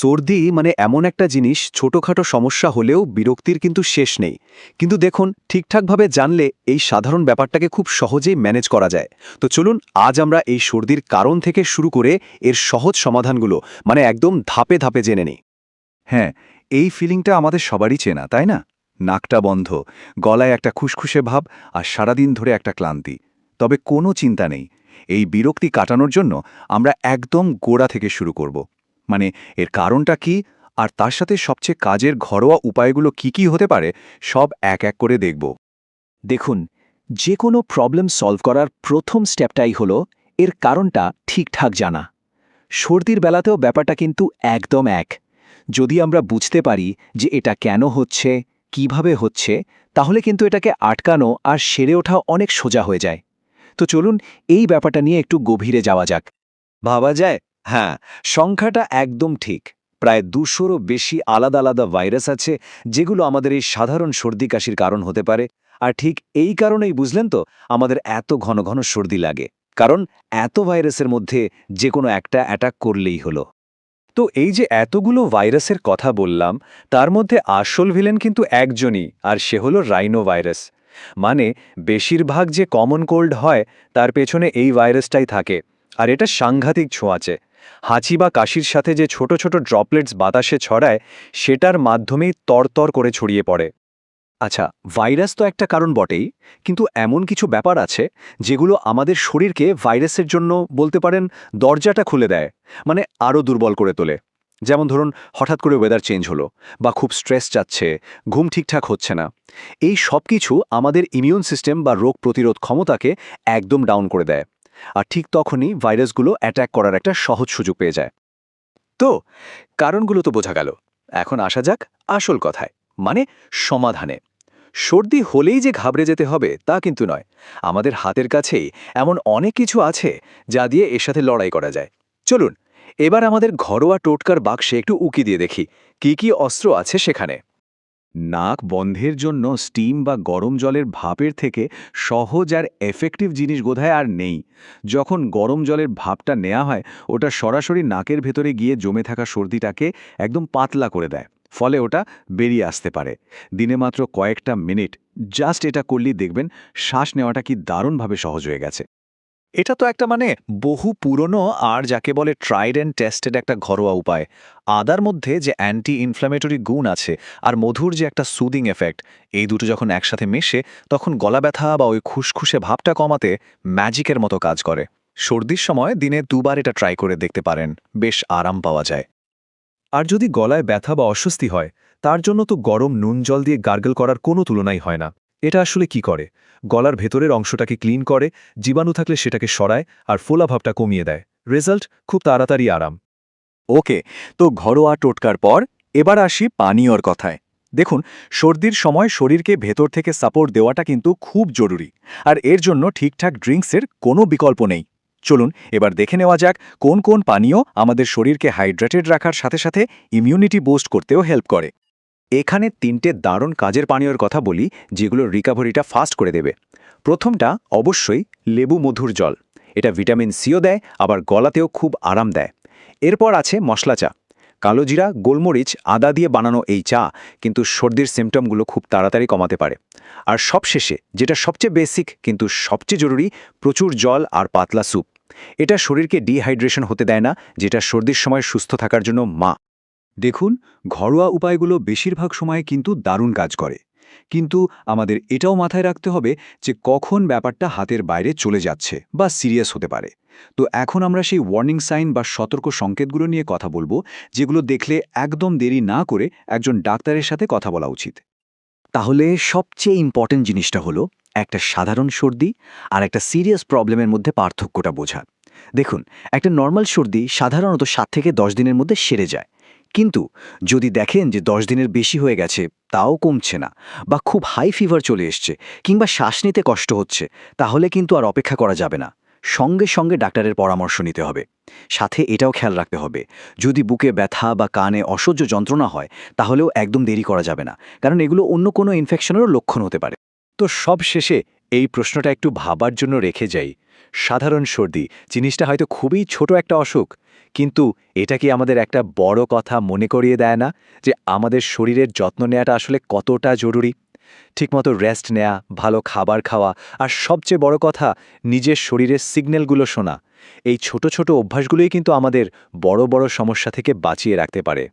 সর্দি মানে এমন একটা জিনিস, ছোটখাটো সমস্যা হলেও বিরক্তির কিন্তু শেষ নেই। কিন্তু দেখুন, ঠিকঠাকভাবে জানলে এই সাধারণ ব্যাপারটাকে খুব সহজেই ম্যানেজ করা যায়। তো চলুন, আজ আমরা এই সর্দির কারণ থেকে শুরু করে এর সহজ সমাধানগুলো মানে একদম ধাপে ধাপে জেনে নিই। হ্যাঁ এই ফিলিংটা আমাদের সবারই চেনা, তাই না? নাকটা বন্ধ, গলায় একটা খুশখুশে ভাব আর সারাদিন ধরে একটা ক্লান্তি। তবে কোনো চিন্তা নেই, এই বিরক্তি কাটানোর জন্য আমরা একদম গোড়া থেকে শুরু করব। মানে এর কারণটা কি? আর তার সাথে সবচেয়ে কাজের ঘরোয়া উপায়গুলো কি কি হতে পারে, সব এক এক করে দেখব। দেখুন যে কোনো প্রবলেম সলভ করার প্রথম স্টেপটাই হলো, এর কারণটা ঠিকঠাক জানা। সর্দির বেলাতেও ব্যাপারটা কিন্তু একদম এক। যদি আমরা বুঝতে পারি যে এটা কেন হচ্ছে, কীভাবে হচ্ছে, তাহলে কিন্তু এটাকে আটকানো আর সেরে ওঠা অনেক সোজা হয়ে যায়। তো চলুন এই ব্যাপারটা নিয়ে একটু গভীরে যাওয়া যাক। ভাবা যায় হ্যাঁ সংখ্যাটা একদম ঠিক। প্রায় দুশোরও বেশি আলাদা আলাদা ভাইরাস আছে, যেগুলো আমাদের এই সাধারণ সর্দি কাশির কারণ হতে পারে। আর ঠিক এই কারণেই, বুঝলেন তো, আমাদের এত ঘন ঘন সর্দি লাগে। কারণ এত ভাইরাসের মধ্যে যে কোনো একটা অ্যাটাক করলেই হলো। তো এই যে এতগুলো ভাইরাসের কথা বললাম, তার মধ্যে আসল ভিলেন কিন্তু একজনই, আর সে হলো রাইনো ভাইরাস মানে বেশিরভাগ যে কমন কোল্ড হয়, তার পেছনে এই ভাইরাসটাই থাকে। আর এটা সাংঘাতিক ছোঁয়াচে। হাঁচি বা কাশির সাথে যে ছোট ছোট ড্রপলেটস বাতাসে ছড়ায়, সেটার মাধ্যমেই তরতর করে ছড়িয়ে পড়ে। আচ্ছা ভাইরাস তো একটা কারণ বটেই, কিন্তু এমন কিছু ব্যাপার আছে যেগুলো আমাদের শরীরকে ভাইরাসের জন্য বলতে পারেন দরজাটা খুলে দেয় মানে আরও দুর্বল করে তোলে। যেমন ধরুন, হঠাৎ করে ওয়েদার চেঞ্জ হলো বা খুব স্ট্রেস যাচ্ছে, ঘুম ঠিকঠাক হচ্ছে না। এই সব কিছু আমাদের ইমিউন সিস্টেম বা রোগ প্রতিরোধ ক্ষমতাকে একদম ডাউন করে দেয়। আর ঠিক তখনই ভাইরাসগুলো অ্যাট্যাক করার একটা সহজ সুযোগ পেয়ে যায়। তো, কারণগুলো তো বোঝা গেল। এখন আসা যাক আসল কথায় মানে সমাধানে। সর্দি হলেই যে ঘাবড়ে যেতে হবে তা কিন্তু নয়। আমাদের হাতের কাছেই এমন অনেক কিছু আছে যা দিয়ে এর সাথে লড়াই করা যায়। চলুন, এবার আমাদের ঘরোয়া টোটকার বাক্সে একটু উকি দিয়ে দেখি, কি কি অস্ত্র আছে সেখানে। নাক বন্ধের জন্য স্টিম বা গরম জলের ভাপের থেকে সহজ আর এফেক্টিভ জিনিস বোধহয় আর নেই। যখন গরম জলের ভাপটা নেওয়া হয়, ওটা সরাসরি নাকের ভেতরে গিয়ে জমে থাকা সর্দিটাকে একদম পাতলা করে দেয়, ফলে ওটা বেরিয়ে আসতে পারে। দিনে মাত্র কয়েকটা মিনিট জাস্ট এটা করলেই দেখবেন শ্বাস নেওয়াটা কি দারুণভাবে সহজ হয়ে গেছে। এটা তো একটা মানে বহু পুরনো আর যাকে বলে ট্রাইড অ্যান্ড টেস্টেড একটা ঘরোয়া উপায়। আদার মধ্যে যে অ্যান্টি ইনফ্ল্যামেটরি গুণ আছে আর মধুর যে একটা সুদিং এফেক্ট এই দুটো যখন একসাথে মেশে, তখন গলা ব্যথা বা ওই খুশখুশে ভাবটা কমাতে ম্যাজিকের মতো কাজ করে। সর্দির সময় দিনে দুবার এটা ট্রাই করে দেখতে পারেন, বেশ আরাম পাওয়া যায়। আর যদি গলায় ব্যথা বা অস্বস্তি হয়, তার জন্য তো গরম নুন জল দিয়ে গার্গল করার কোনো তুলনাই হয় না। এটা আসলে কি করে? গলার ভেতরের অংশটাকে ক্লিন করে, জীবাণু থাকলে সেটাকে সরায় আর ফোলাভাবটা কমিয়ে দেয়। রেজাল্ট খুব তাড়াতাড়ি আরাম। ওকে, তো ঘরোয়া টোটকার পর এবার আসি পানীয়র কথায়। দেখুন, সর্দির সময় শরীরকে ভেতর থেকে সাপোর্ট দেওয়াটা কিন্তু খুব জরুরি, আর এর জন্য ঠিকঠাক ড্রিঙ্কসের কোনো বিকল্প নেই। চলুন, এবার দেখে নেওয়া যাক কোন কোন পানীয় আমাদের শরীরকে হাইড্রেটেড রাখার সাথে সাথে ইমিউনিটি বুস্ট করতেও হেল্প করে। এখানে তিনটে দারুণ কাজের পানীয়র কথা বলি, যেগুলো রিকাভারিটা ফাস্ট করে দেবে। প্রথমটা অবশ্যই লেবু মধুর জল। এটা ভিটামিন সিও দেয়, আবার গলাতেও খুব আরাম দেয়। এরপর আছে মশলা চা। কালোজিরা গোলমরিচ, আদা দিয়ে বানানো এই চা কিন্তু সর্দির সিমটমগুলো খুব তাড়াতাড়ি কমাতে পারে। আর সবশেষে, যেটা সবচেয়ে বেসিক কিন্তু সবচেয়ে জরুরি, প্রচুর জল আর পাতলা স্যুপ এটা শরীরকে ডিহাইড্রেশন হতে দেয় না, যেটা সর্দির সময় সুস্থ থাকার জন্য মা। দেখুন, ঘরোয়া উপায়গুলো বেশিরভাগ সময় কিন্তু দারুণ কাজ করে। কিন্তু আমাদের এটাও মাথায় রাখতে হবে যে কখন ব্যাপারটা হাতের বাইরে চলে যাচ্ছে বা সিরিয়াস হতে পারে। তো এখন আমরা সেই ওয়ার্নিং সাইন বা সতর্ক সংকেতগুলো নিয়ে কথা বলব, যেগুলো দেখলে একদম দেরি না করে একজন ডাক্তারের সাথে কথা বলা উচিত। তাহলে সবচেয়ে ইম্পর্টেন্ট জিনিসটা হলো একটা সাধারণ সর্দি আর একটা সিরিয়াস প্রবলেমের মধ্যে পার্থক্যটা বোঝা। দেখুন, একটা নর্মাল সর্দি সাধারণত সাত থেকে দশ দিনের মধ্যে সেরে যায়। কিন্তু যদি দেখেন যে দশ দিনের বেশি হয়ে গেছে, তাও কমছে না বা খুব হাই ফিভার চলে এসছে কিংবা শ্বাস নিতে কষ্ট হচ্ছে, তাহলে কিন্তু আর অপেক্ষা করা যাবে না। সঙ্গে সঙ্গে ডাক্তারের পরামর্শ নিতে হবে। সাথে এটাও খেয়াল রাখতে হবে, যদি বুকে ব্যথা বা কানে অসহ্য যন্ত্রণা হয়, তাহলেও একদম দেরি করা যাবে না, কারণ এগুলো অন্য কোনো ইনফেকশনেরও লক্ষণ হতে পারে। তো সব শেষে এই প্রশ্নটা একটু ভাবার জন্য রেখে যাই। সাধারণ সর্দি, জিনিসটা হয়তো খুবই ছোট একটা অসুখ, কিন্তু এটা কি আমাদের একটা বড় কথা মনে করিয়ে দেয় না যে আমাদের শরীরের যত্ন নেওয়াটা আসলে কতটা জরুরি? ঠিকমতো রেস্ট নেওয়া ভালো খাবার খাওয়া আর সবচেয়ে বড় কথা, নিজের শরীরের সিগন্যালগুলো শোনা। এই ছোট ছোট অভ্যাসগুলোই কিন্তু আমাদের বড় বড় সমস্যা থেকে বাঁচিয়ে রাখতে পারে।